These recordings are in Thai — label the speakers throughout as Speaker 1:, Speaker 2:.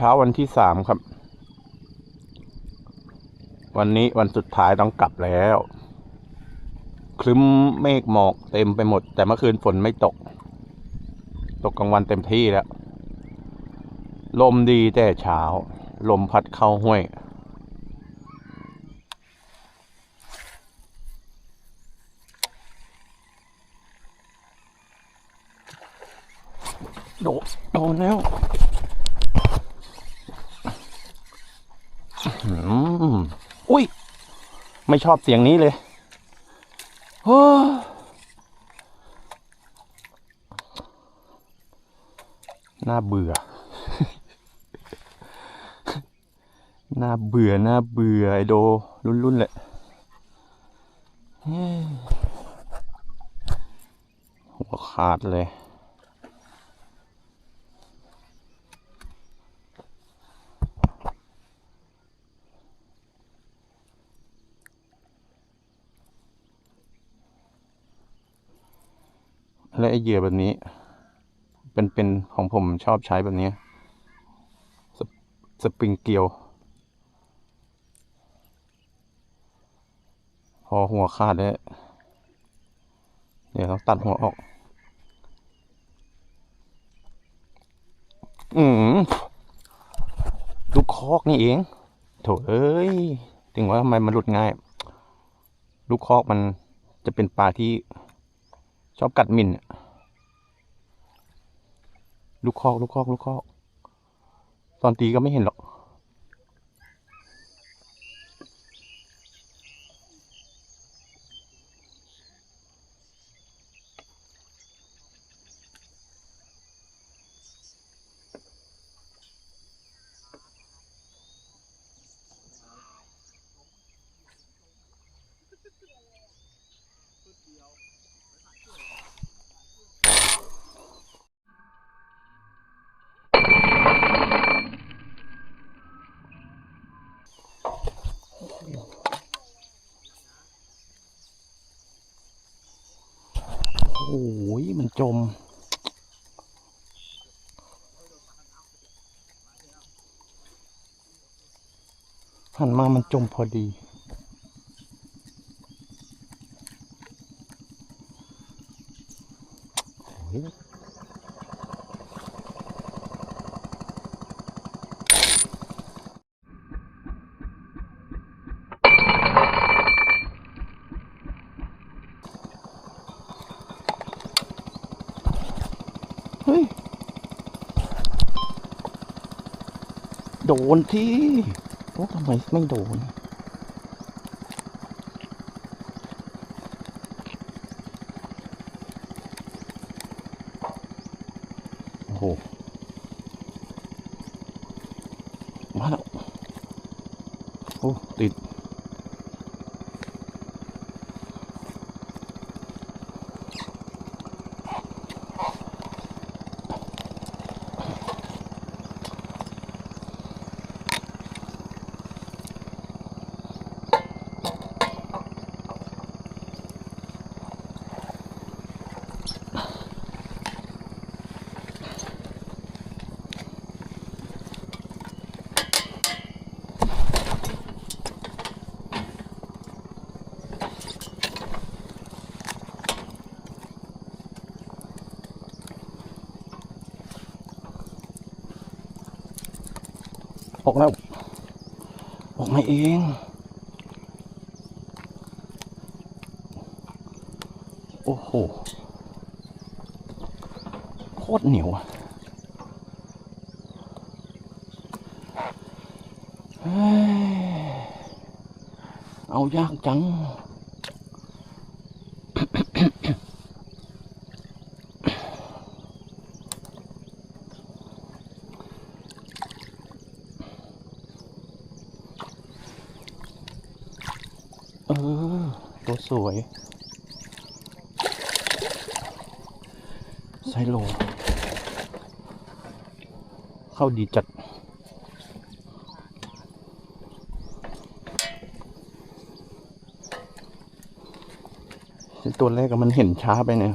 Speaker 1: เช้าวันที่สามครับ วันนี้วันสุดท้ายต้องกลับแล้ว คลึ้มเมฆหมอกเต็มไปหมด แต่เมื่อคืนฝนไม่ตก ตกกลางวันเต็มที่แล้ว ลมดีแต่เช้า ลมพัดเข้าห้วยโดนโดนแล้วอื้อหืออุ้ย ไม่ชอบเสียงนี้เลยโอ้น่าเบื่อ น่าเบื่อ น่าเบื่อ ไอโด รุ่นๆแหละเฮ้ยหัวขาดเลย และไอ เหยื่อแบบนี้ เป็นเป็นของผมชอบใช้แบบนี้สปสปริงเกลียว พอหัวขาดแล้วเดี๋ยวต้องตัดหัวออก อืมลูกคอกนี่เองโถเอ้ยถึงว่าทำไมมันหลุดง่าย ลูกคอกมันจะเป็นปลาที่ชอบกัดมินอะ ลูกคอกลูกคอกลูกคอก ตอนตีก็ไม่เห็นหรอก โอ้ยมัน จม หันมามันจมพอดี โอ้ยเฮ้ย โด นที่โอ้ทำไมไม่โดนโอ้โหมาแล้วโอ้ติด ออกแล้ว ออกมาเองโอ้โห โคตรเหนียวอะเฮ้ยเอายากจัง เออ ตัว สวย ไซโล เข้าดีจัด ตัวแรกมันเห็นช้าไปเนี่ย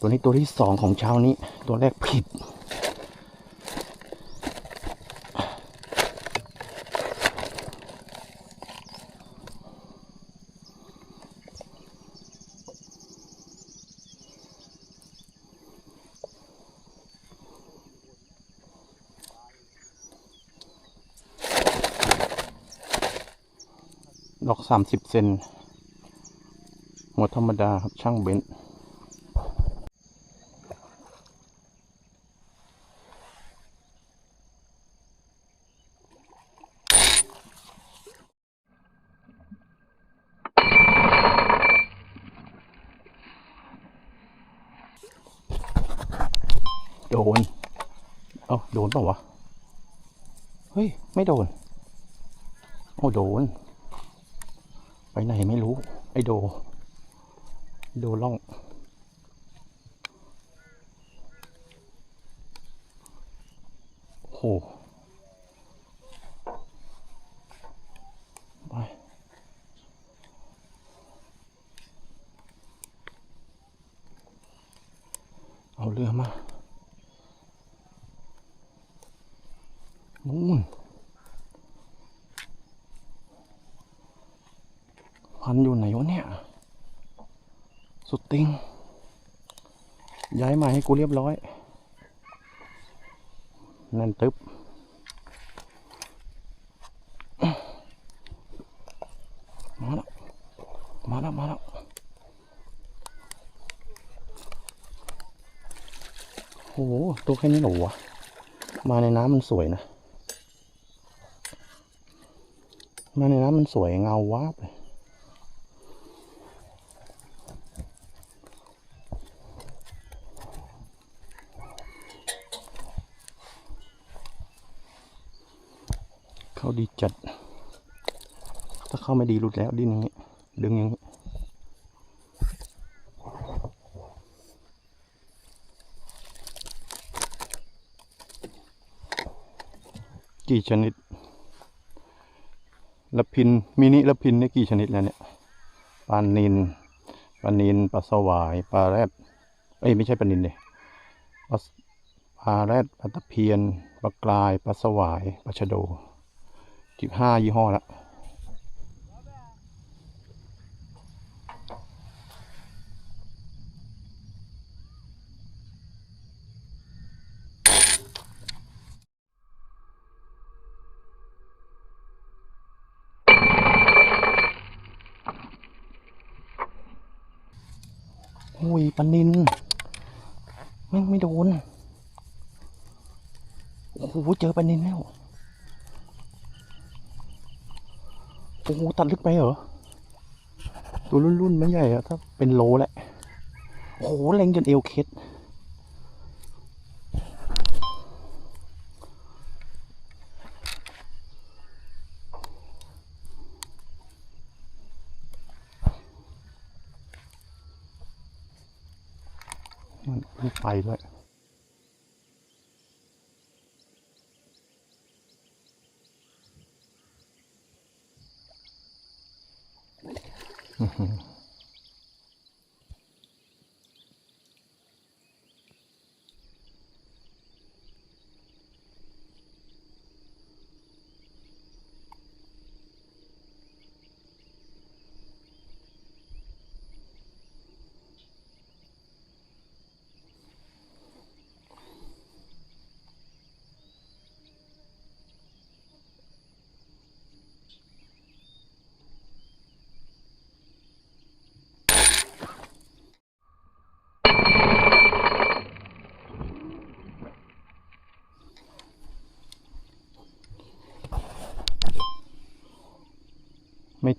Speaker 1: ตัวนี้ตัวที่สองของเช้านี้ ตัวแรกผิด สามสิบเซนหัวธรรมดาครับช่างเบนซ์โดน เอ้าโดนเปล่าวะ เฮ้ย ไม่โดน โอ้ โดน ไปไหนไม่รู้ ไอโด โดล่อง โอ้โหไปเอาเรือมา นู่น พันอยู่ไหนวะเนี่ย สุดติง ย้ายมาให้กูเรียบร้อย นั่นตึ๊บมาแล้ว มาแล้ว มาแล้วโอ้โห ตัวแค่นี้หรอวะ มาในน้ำมันสวยนะ มาในน้ำมันสวยเงาวาบเลย เข้าดีจัด ถ้าเข้าไม่ดีหลุดแล้วดิ้นอย่างนี้ ดึงอย่างนี้กี่ชนิดละพินมินิละพินนี่กี่ชนิดแล้วเนี่ยปลานินปลานินปลาสวายปลาแรดเอ้ยไม่ใช่ปลานินเลยปลาปลาแรดปลาตะเพียนปลากรายปลาสวายปลาชะโด สิบห้ายี่ห้อละโอ้ยปลานินไม่ไม่โดน โอ้โห เจอปลานินแล้ว โอ้โหตัดลึกไปเหรอ ตัวรุ่นๆไม่ใหญ่อะถ้าเป็นโลแหละ โอ้โหเล็งจนเอวเคล็ดมันมันไปด้วย ไม่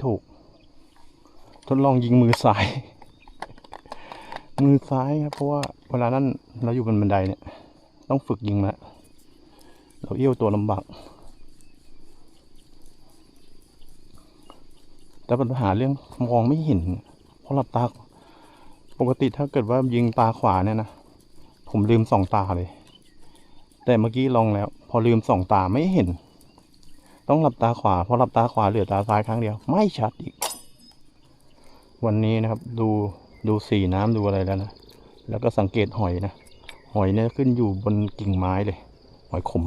Speaker 1: ถูก ทดลองยิงมือซ้าย มือซ้ายครับ เพราะว่าเวลานั้นเราอยู่บนบันไดเนี่ย ต้องฝึกยิงมาเราเอี้ยวตัวลำบากแต่ปัญหาเรื่องมองไม่เห็นเพราะหลับตา ปกติถ้าเกิดว่ายิงตาขวาเนี่ยนะผมลืมสองตาเลย แต่เมื่อกี้ลองแล้ว พอลืมสองตาไม่เห็น ต้องหลับตาขวาเพอหลับตาขวาเหลือตาซ้ายครั้งเดียว ไม่ชัดอีก วันนี้นะครับ ดูดูสีน้ำดูอะไรแล้วนะแล้วก็สังเกตหอยนะหอยเนี่ยขึ้นอยู่บนกิ่งไม้เลย หอยขม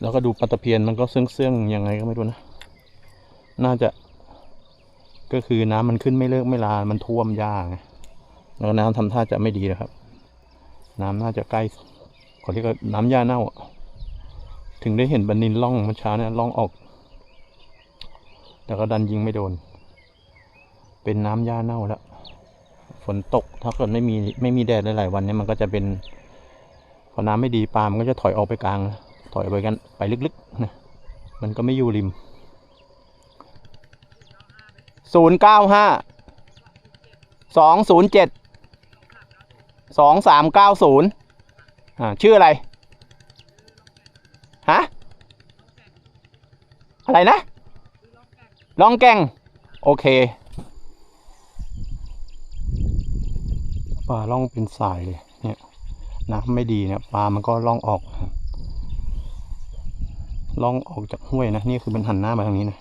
Speaker 1: แล้วก็ดูปลาตะเพียนมันก็เสื่องเสื่องๆยังไงก็ไม่รู้นะน่าจะ ก็คือน้ำมันขึ้นไม่เลิกไม่ลา มันท่วมหญ้าไงแล้วน้ำทำท่าจะไม่ดีนะครับ น้ำน่าจะใกล้เขาเรียกว่าน้ำหญ้าเน่าอะ ถึงได้เห็นบันนินล่องเมื่อเช้าเนี่ยล่องออก
Speaker 2: แต่ก็ดันยิงไม่โดน เป็นน้ำหญ้าเน่าแล้วฝนตกถ้าเกิดไม่มีไม่มีแดดหลายๆวันเนี่ยมันก็จะเป็นพอน้ำไม่ดีปลามันก็จะถอยออกไปกลาง ถอยไปกันไปลึกๆนะมันก็ไม่อยู่ริมศูนย์เก้าห้าสองศูนย์เจ็ดสองสามเก้าศูนย์อ่าชื่ออะไร ฮะ อะไรนะลองแกงโอเคปลาล่องเป็นสายเลยเนี่ยน้ำไม่ดีเนี่ยปลามันก็ล่องออกล่องออกจากห้วยนะนี่คือมันหันหน้ามาทางนี้นะ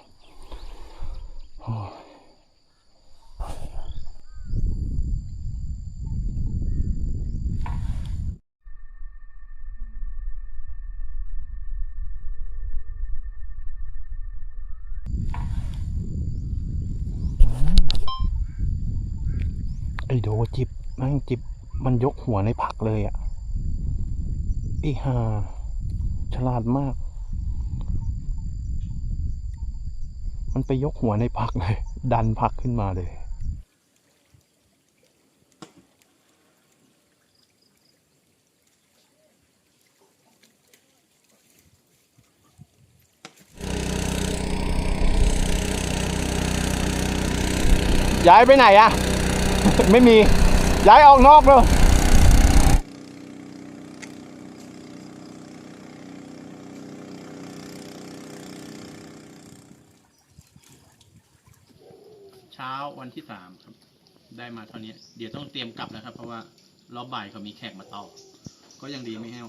Speaker 2: โอ้ยไอโดจิบแม่งจิบมันยกหัวในผักเลยอะ่ะไอห่าฉลาดมาก มันไปยกหัวในผักเลย ดันผักขึ้นมาเลยย้ายไปไหนอะ ไม่มี ย้ายออกนอกเลยเช้าวันที่สามครับ ได้มาเท่านี้ เดี๋ยวต้องเตรียมกลับแล้วครับ เพราะว่ารอบบ่ายเขามีแขกมาต่อ ก็ยังดีไม่แห้ว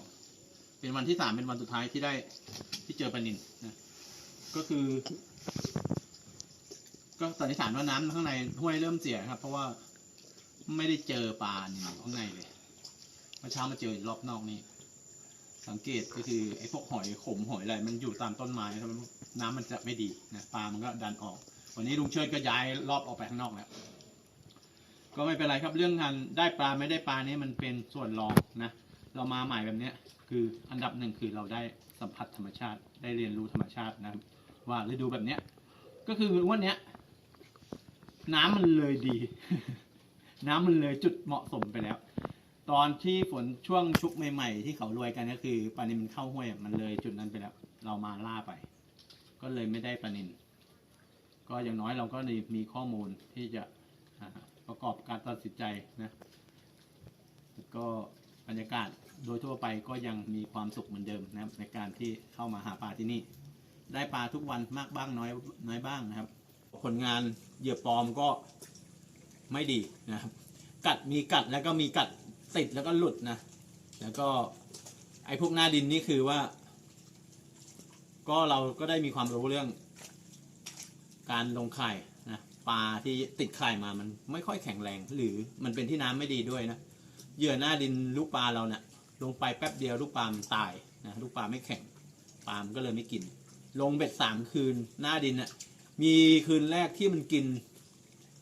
Speaker 2: เป็นวันที่สามเป็นวันสุดท้ายที่ได้ที่เจอปลานินนะ ก็คือ ก็สันนิษฐานว่าน้ำข้างในห้วยเริ่มเสียครับ เพราะว่า ไม่ได้เจอปลาอยู่ข้างในเลยเมื่อเช้ามาเจอรอบนอกนี่สังเกตก็คือไอ้พวกหอยขมหอยอะไรมันอยู่ตามต้นไม้ครับน้ำมันจะไม่ดีนะปลามันก็ดันออก วันนี้ลุงเชิดก็ย้ายรอบออกไปข้างนอกแล้วก็ไม่เป็นไรครับเรื่องงานได้ปลาไม่ได้ปลานี่มันเป็นส่วนรองนะเรามาใหม่แบบเนี้ยคืออันดับหนึ่งคือเราได้สัมผัสธรรมชาติได้เรียนรู้ธรรมชาตินะว่าฤดูแบบเนี้ยก็คือวันเนี้ยน้ำมันเลยดี น้ำมันเลยจุดเหมาะสมไปแล้ว ตอนที่ฝนช่วงชุกใหม่ๆ ที่เขารวยกันก็คือปลานินมันเข้าห้วยมันเลยจุดนั้นไปแล้ว เรามาล่าไป ก็เลยไม่ได้ปลานิน ก็อย่างน้อยเราก็มีข้อมูลที่จะประกอบการตัดสินใจนะก็บรรยากาศโดยทั่วไปก็ยังมีความสุขเหมือนเดิมนะครับ ในการที่เข้ามาหาปลาที่นี่ ได้ปลาทุกวันมากบ้างน้อยน้อยบ้างนะครับ ผลงานเหยื่อปลอมก็ ไม่ดีนะครับ กัดมีกัดแล้วก็มีกัดติดแล้วก็หลุดนะ แล้วก็ไอ้พวกหน้าดินนี่คือว่า ก็เราก็ได้มีความรู้เรื่อง การลงไข่นะปลาที่ติดไข่มามันไม่ค่อยแข็งแรง หรือมันเป็นที่น้ำไม่ดีด้วยนะเหยื่อหน้าดินลูกปลาเราเนะ่ยลงไปแป๊บเดียวลูกปลามันตายนะลูกปลาไม่แข็งปลามก็เลยไม่กิน ลงเบ็ดสามคืนหน้าดินน่ะมีคืนแรกที่มันกิน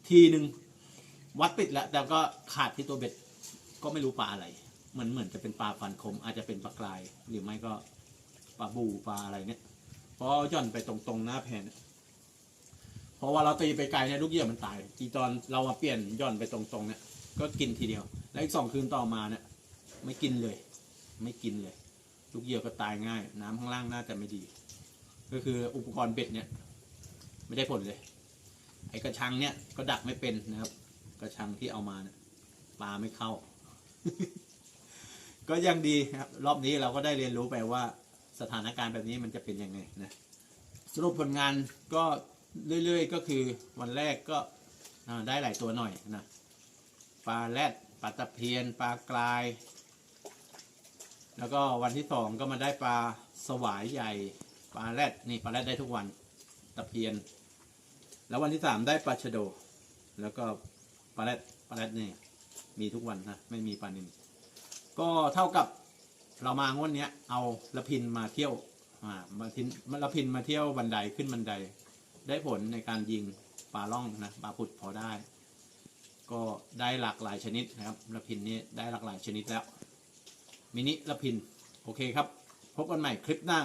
Speaker 2: ทีหนึ่ง วัดปิดแล้วแต่ก็ขาดที่ตัวเบ็ดก็ไม่รู้ปลาอะไรเหมือนเหมือนจะเป็นปลาฟันคม อาจจะเป็นปลากราย หรือไม่ก็ปลาบูปลาอะไรเนี่ยเพราะย่อนไปตรงๆหน้าแผ่นเพราะว่าเราตีไปไกลเนี่ยลูกเหยื่อมันตายทีตอนเรามาเปลี่ยนย่อนไปตรงๆเนี่ยก็กินทีเดียว แล้วอีกสองคืนต่อมาเนี่ยไม่กินเลย ไม่กินเลย ลูกเหยื่อก็ตายง่าย น้ำข้างล่างน่าจะไม่ดี ก็คืออุปกรณ์เบ็ดเนี่ย ไม่ได้ผลเลย ไอ้กระชังเนี่ยก็ดักไม่เป็นนะครับ ระชังที่เอามาเนี่ยปลาไม่เข้า ก็ยังดีครับ รอบนี้เราก็ได้เรียนรู้ไปว่าสถานการณ์แบบนี้มันจะเป็นยังไงนะสรุปผลงานก็เรื่อย ๆ ก็คือวันแรกก็ได้หลายตัวหน่อยนะปลาแรดปลาตะเพียนปลากราย แล้วก็วันที่สองก็มาได้ปลาสวายใหญ่ปลาแรดนี่ปลาแรดได้ทุกวันตะเพียน แล้ววันที่สามได้ปลาชะโด แล้วก็ ปลาแรดปลาแรดนี่มีทุกวันนะไม่มีปลานินก็เท่ากับเรามางวดเนี้ย เอาละพินมาเที่ยวอ่ามาทินละพินมาเที่ยวบันไดขึ้นบันได ได้ผลในการยิงปลาล่องนะปลาผุดพอได้ ก็ได้หลากหลายชนิดนะครับละพินนี้ได้หลากหลายชนิดแล้วมินิละพินโอเคครับ พบกันใหม่คลิปหน้า